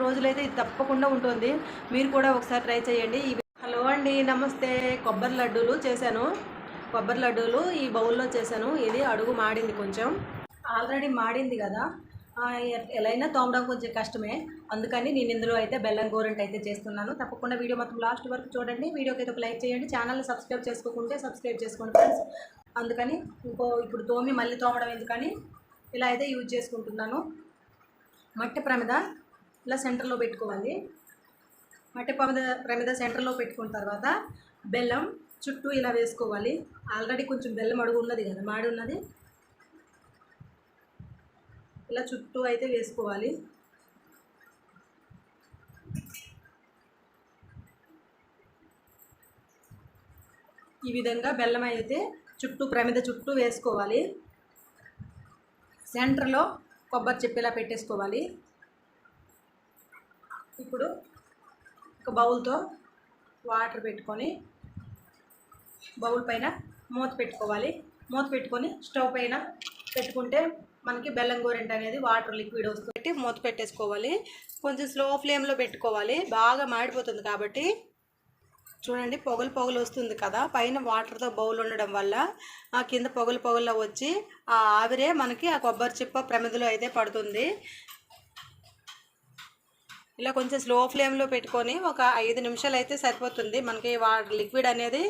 రోజులైతే ఇది తప్పకుండా ఉంటుంది. మీరు కూడా ఒకసారి ట్రై చేయండి. హలో అండి నమస్తే. కొబ్బరి లడ్డూలు చేశాను. కొబ్బరి లడ్డూలు ఈ బౌల్లో చేశాను. ఇది అడుగు మాడింది కొంచెం. ఆల్రెడీ మాడింది కదా. ఎలా అయినా తోమడం కొంచెం కష్టమే. అందుకని నేను ఇందులో అయితే బెల్లం గోరెంట్ అయితే చేస్తున్నాను. తప్పకుండా వీడియో మొత్తం లాస్ట్ వరకు చూడండి. వీడియోకి అయితే ఒక లైక్ చేయండి. ఛానల్ని సబ్స్క్రైబ్ చేసుకోకుంటే సబ్స్క్రైబ్ చేసుకోండి ఫ్రెండ్స్. అందుకని ఇంకో ఇప్పుడు తోమి మళ్ళీ తోమడం ఎందుకని ఇలా అయితే యూజ్ చేసుకుంటున్నాను. మట్టి ప్రమిద ఇలా సెంటర్లో పెట్టుకోవాలి. మట్టి ప్రమిద ప్రమిద సెంటర్లో పెట్టుకున్న తర్వాత బెల్లం చుట్టూ ఇలా వేసుకోవాలి. ఆల్రెడీ కొంచెం బెల్లం అడుగు ఉన్నది కదా మాడి ఉన్నది. ఇలా చుట్టూ అయితే వేసుకోవాలి. ఈ విధంగా బెల్లం అయితే చుట్టూ ప్రమిద చుట్టూ వేసుకోవాలి. సెంటర్లో కొబ్బరి చెప్పేలా పెట్టేసుకోవాలి. ఇప్పుడు ఒక బౌల్తో వాటర్ పెట్టుకొని బౌల్ పైన మూత పెట్టుకోవాలి. మూత పెట్టుకొని స్టవ్ పైన పెట్టుకుంటే మనకి బెల్లం గోరెంట అనేది వాటర్ లిక్విడ్ వస్తుంది. పెట్టి మూత పెట్టేసుకోవాలి. కొంచెం స్లో ఫ్లేమ్లో పెట్టుకోవాలి. బాగా మాడిపోతుంది కాబట్టి చూడండి పొగలు పొగలు వస్తుంది కదా. పైన వాటర్తో బౌల్ ఉండడం వల్ల ఆ కింద పొగలు పొగల్లో వచ్చి ఆ ఆవిరే మనకి ఆ కొబ్బరి చిప్ప ప్రమిదలో అయితే పడుతుంది. ఇలా కొంచెం స్లో ఫ్లేమ్లో పెట్టుకొని ఒక ఐదు నిమిషాలు అయితే సరిపోతుంది. మనకి వా లిక్విడ్ అనేది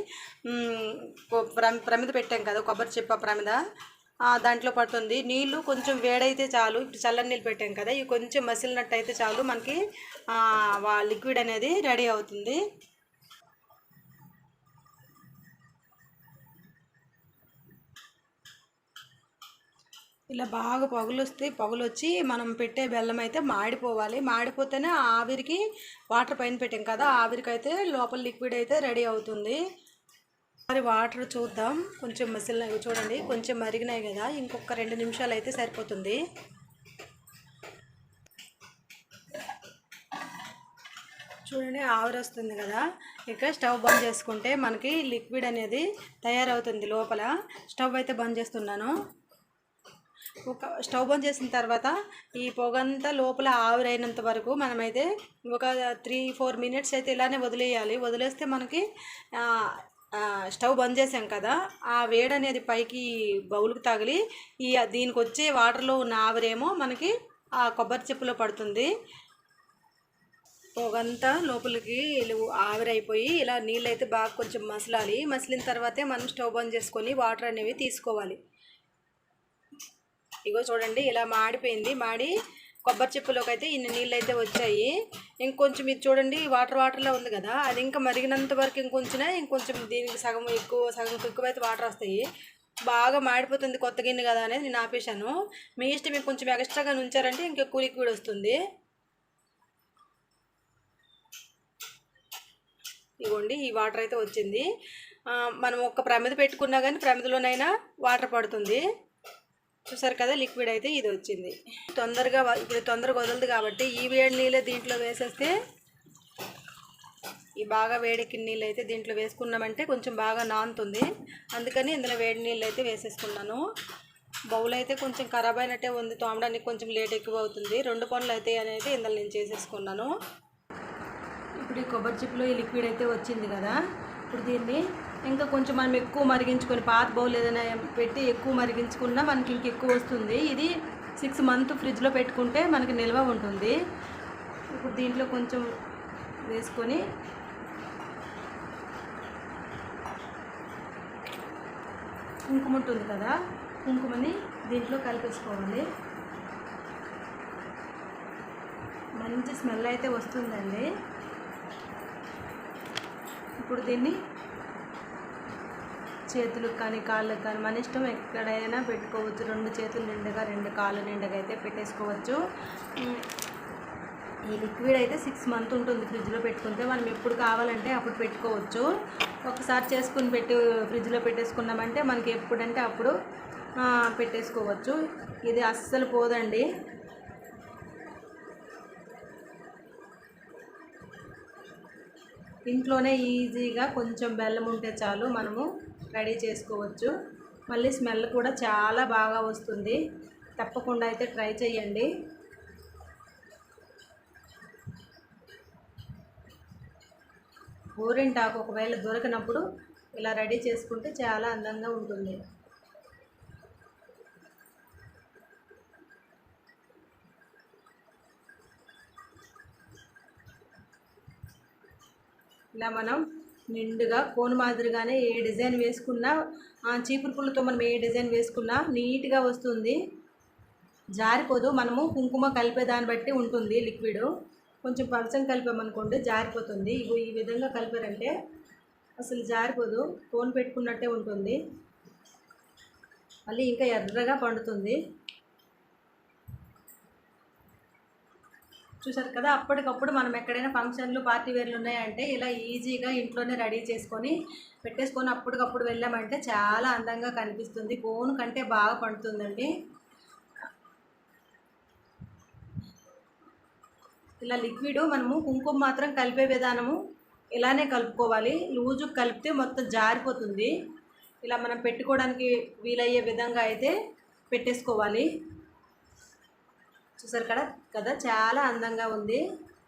ప్రమిద పెట్టాం కదా కొబ్బరి చిప్ప ప్రమిద. దాంట్లో పడుతుంది. నీళ్ళు కొంచెం వేడైతే చాలు. ఇప్పుడు చల్లని నీళ్ళు పెట్టాం కదా ఇవి కొంచెం మసిలినట్టు అయితే చాలు. మనకి వా లిక్విడ్ అనేది రెడీ అవుతుంది. ఇలా బాగా పొగలు వస్తే పొగలు వచ్చి మనం పెట్టే బెల్లం అయితే మాడిపోవాలి. మాడిపోతేనే ఆవిరికి వాటర్ పైన పెట్టాం కదా ఆవిరికి అయితే లోపల లిక్విడ్ అయితే రెడీ అవుతుంది. మరి వాటర్ చూద్దాం. కొంచెం మసిలినాయి చూడండి. కొంచెం మరిగినాయి కదా ఇంకొక రెండు నిమిషాలు అయితే సరిపోతుంది. చూడండి ఆవిరి వస్తుంది కదా. ఇక స్టవ్ బంద్ చేసుకుంటే మనకి లిక్విడ్ అనేది తయారవుతుంది లోపల. స్టవ్ అయితే బంద్ చేస్తున్నాను. ఒక స్టవ్ బంద్ చేసిన తర్వాత ఈ పొగంతా లోపల ఆవిరైనంత వరకు మనమైతే ఒక త్రీ ఫోర్ మినిట్స్ అయితే ఇలానే వదిలేయాలి. వదిలేస్తే మనకి స్టవ్ బంద్ చేసాం కదా ఆ వేడి అనేది పైకి బౌల్కి తగిలి ఈ దీనికి వచ్చే వాటర్లో ఉన్న ఆవిరేమో మనకి ఆ కొబ్బరి చెప్పులో పడుతుంది. పొగంతా లోపలికి ఆవిరైపోయి ఇలా నీళ్ళు అయితే బాగా కొంచెం మసలాలి. మసిలిన తర్వాతే మనం స్టవ్ బంద్ చేసుకొని వాటర్ అనేవి తీసుకోవాలి. ఇగో చూడండి ఇలా మాడిపోయింది. మాడి కొబ్బరి చెప్పులోకి అయితే ఇన్ని నీళ్ళు అయితే వచ్చాయి. ఇంకొంచెం ఇది చూడండి వాటర్ వాటర్లో ఉంది కదా అది ఇంకా మరిగినంత వరకు ఇంకొంచెం ఇంకొంచెం దీనికి సగం ఎక్కువ సగం ఎక్కువ అయితే వాటర్ వస్తాయి. బాగా మాడిపోతుంది కొత్త గిన్నె కదా అనేది నేను ఆపేశాను. మీ ఇష్టం మీకు కొంచెం ఎక్స్ట్రాగా ఉంచారంటే ఇంకెక్కువ లిక్విడ్ వస్తుంది. ఇగోండి ఈ వాటర్ అయితే వచ్చింది. మనం ఒక ప్రమిద పెట్టుకున్నా కానీ ప్రమిదలోనైనా వాటర్ పడుతుంది. చూసారు కదా లిక్విడ్ అయితే ఇది వచ్చింది. తొందరగా ఇప్పుడు తొందరగా వదలదు కాబట్టి ఈ వేడి నీళ్ళే దీంట్లో వేసేస్తే ఈ బాగా వేడికి నీళ్ళు అయితే దీంట్లో వేసుకున్నామంటే కొంచెం బాగా నానుతుంది. అందుకని ఇందులో వేడి నీళ్ళు అయితే వేసేసుకున్నాను. బౌల్ అయితే కొంచెం ఖరాబ్ అయినట్టే ఉంది. తోమడానికి కొంచెం లేట్ ఎక్కువ అవుతుంది. రెండు పనులు అయితే అనేది ఇందులో నేను చేసేసుకున్నాను. ఇప్పుడు ఈ కొబ్బరి చిప్పులో ఈ లిక్విడ్ అయితే వచ్చింది కదా ఇప్పుడు దీన్ని ఇంకా కొంచెం మనం ఎక్కువ మరిగించుకొని పాత బౌల్ ఏదైనా పెట్టి ఎక్కువ మరిగించుకున్నా మనకి ఇంక ఎక్కువ వస్తుంది. ఇది సిక్స్ మంత్ ఫ్రిడ్జ్లో పెట్టుకుంటే మనకి నిల్వ ఉంటుంది. ఇప్పుడు దీంట్లో కొంచెం వేసుకొని కుంకుమ ఉంటుంది కదా కుంకుమని దీంట్లో కలిపేసుకోవాలి. మంచి స్మెల్ అయితే వస్తుందండి. ఇప్పుడు దీన్ని చేతులకు కానీ కాళ్ళకు కానీ మన ఇష్టం ఎక్కడైనా పెట్టుకోవచ్చు. రెండు చేతులు నిండుగా రెండు కాళ్ళు నిండుగా అయితే పెట్టేసుకోవచ్చు. ఈ లిక్విడ్ అయితే సిక్స్ మంత్ ఉంటుంది ఫ్రిడ్జ్లో పెట్టుకుంటే. మనం ఎప్పుడు కావాలంటే అప్పుడు పెట్టుకోవచ్చు. ఒకసారి చేసుకుని పెట్టి ఫ్రిడ్జ్లో పెట్టేసుకున్నామంటే మనకి ఎప్పుడంటే అప్పుడు పెట్టేసుకోవచ్చు. ఇది అస్సలు పోదండి. ఇంట్లోనే ఈజీగా కొంచెం బెల్లం ఉంటే చాలు మనము రెడీ చేసుకోవచ్చు. మళ్ళీ స్మెల్ కూడా చాలా బాగా వస్తుంది. తప్పకుండా అయితే ట్రై చేయండి ఊరింటాకు ఒకవేళ దొరికినప్పుడు ఇలా రెడీ చేసుకుంటే చాలా అందంగా ఉంటుంది. ఇలా మనం నిండుగా కోన్ మాదిరిగానే ఏ డిజైన్ వేసుకున్నా ఆ, చీపురు పుల్లతో మనం ఏ డిజైన్ వేసుకున్నా నీట్గా వస్తుంది. జారిపోదు. మనము కుంకుమ కలిపే దాన్ని బట్టి ఉంటుంది లిక్విడ్. కొంచెం పలచం కలిపామనుకోండి జారిపోతుంది. ఇగో ఈ విధంగా కలిపారంటే అసలు జారిపోదు. కోన్ పెట్టుకున్నట్టే ఉంటుంది. మళ్ళీ ఇంకా ఎర్రగా పండుతుంది. చూసారు కదా అప్పటికప్పుడు మనం ఎక్కడైనా ఫంక్షన్లు పార్టీ వేర్లు ఉన్నాయంటే ఇలా ఈజీగా ఇంట్లోనే రెడీ చేసుకొని పెట్టేసుకొని అప్పటికప్పుడు వెళ్ళామంటే చాలా అందంగా కనిపిస్తుంది. కోన్ కంటే బాగా పండుతుందండి. ఇలా లిక్విడ్ మనము కుంకుమ మాత్రం కలిపే విధానము ఇలానే కలుపుకోవాలి. లూజు కలిపితే మొత్తం జారిపోతుంది. ఇలా మనం పెట్టుకోవడానికి వీలయ్యే విధంగా అయితే పెట్టేసుకోవాలి. చూసారు కదా? కదా? చాలా అందంగా ఉంది.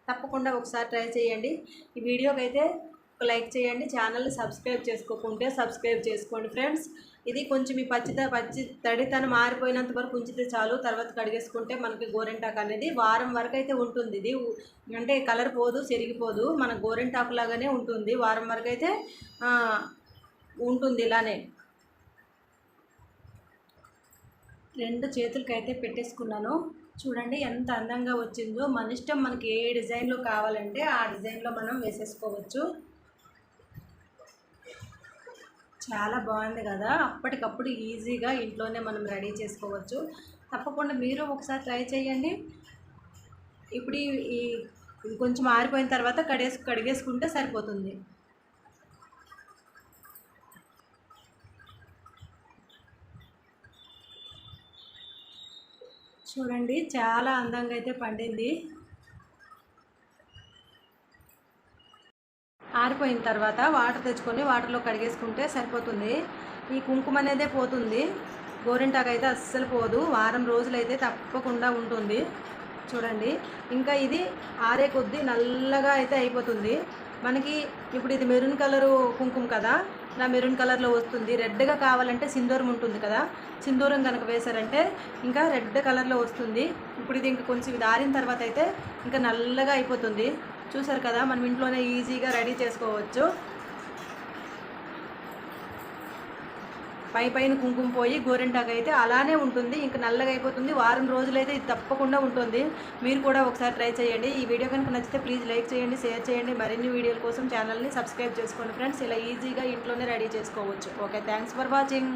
తప్పకుండా ఒకసారి ట్రై చేయండి. ఈ వీడియోకి అయితే ఒక లైక్ చేయండి. ఛానల్ని సబ్స్క్రైబ్ చేసుకోకుంటే సబ్స్క్రైబ్ చేసుకోండి ఫ్రెండ్స్. ఇది కొంచెం ఈ పచ్చిత పచ్చి తడితనం మారిపోయినంత వరకు ఉంచితే చాలు. తర్వాత కడిగేసుకుంటే మనకి గోరెంటాకు అనేది వారం వరకు అయితే ఉంటుంది. ఇది అంటే కలర్ పోదు చెరిగిపోదు మన గోరెంటాకు లాగానే ఉంటుంది. వారం వరకు అయితే ఉంటుంది ఇలానే. రెండు చేతులకైతే పెట్టేసుకున్నాను. చూడండి ఎంత అందంగా వచ్చిందో. మన ఇష్టం మనకి ఏ డిజైన్లో కావాలంటే ఆ డిజైన్లో మనం వేసేసుకోవచ్చు. చాలా బాగుంది కదా. అప్పటికప్పుడు ఈజీగా ఇంట్లోనే మనం రెడీ చేసుకోవచ్చు. తప్పకుండా మీరు ఒకసారి ట్రై చేయండి. ఇప్పుడు ఈ కొంచెం ఆరిపోయిన తర్వాత కడేసు కడిగేసుకుంటే సరిపోతుంది. చూడండి చాలా అందంగా అయితే పండింది. ఆరిపోయిన తర్వాత వాటర్ తెచ్చుకొని వాటర్లో కడిగేసుకుంటే సరిపోతుంది. ఈ కుంకుమ అనేదే పోతుంది. గోరింటాకు అయితే అస్సలు పోదు. వారం రోజులైతే తప్పకుండా ఉంటుంది. చూడండి ఇంకా ఇది ఆరే కొద్దీ నల్లగా అయితే అయిపోతుంది. మనకి ఇప్పుడు ఇది మెరూన్ కలరు కుంకుమ కదా ఇలా మెరూన్ కలర్లో వస్తుంది. రెడ్గా కావాలంటే సింధూరం ఉంటుంది కదా. సింధూరం కనుక వేశారంటే ఇంకా రెడ్ కలర్లో వస్తుంది. ఇప్పుడు ఇది ఇంకా కొంచెం ఇది ఆరిన తర్వాత అయితే ఇంకా నల్లగా అయిపోతుంది. చూసారు కదా? మనం ఇంట్లోనే ఈజీగా రెడీ చేసుకోవచ్చు. పై పైన కుంకుమ పోయి గోరింటాకు అయితే అలానే ఉంటుంది. ఇంకా నల్లగా అయిపోతుంది. వారం రోజులైతే ఇది తప్పకుండా ఉంటుంది. మీరు కూడా ఒకసారి ట్రై చేయండి. ఈ వీడియో కనుక నచ్చితే ప్లీజ్ లైక్ చేయండి షేర్ చేయండి. మరిన్ని వీడియోల కోసం ఛానల్ని సబ్స్క్రైబ్ చేసుకోండి ఫ్రెండ్స్. ఇలా ఈజీగా ఇంట్లోనే రెడీ చేసుకోవచ్చు. Okay thanks for watching.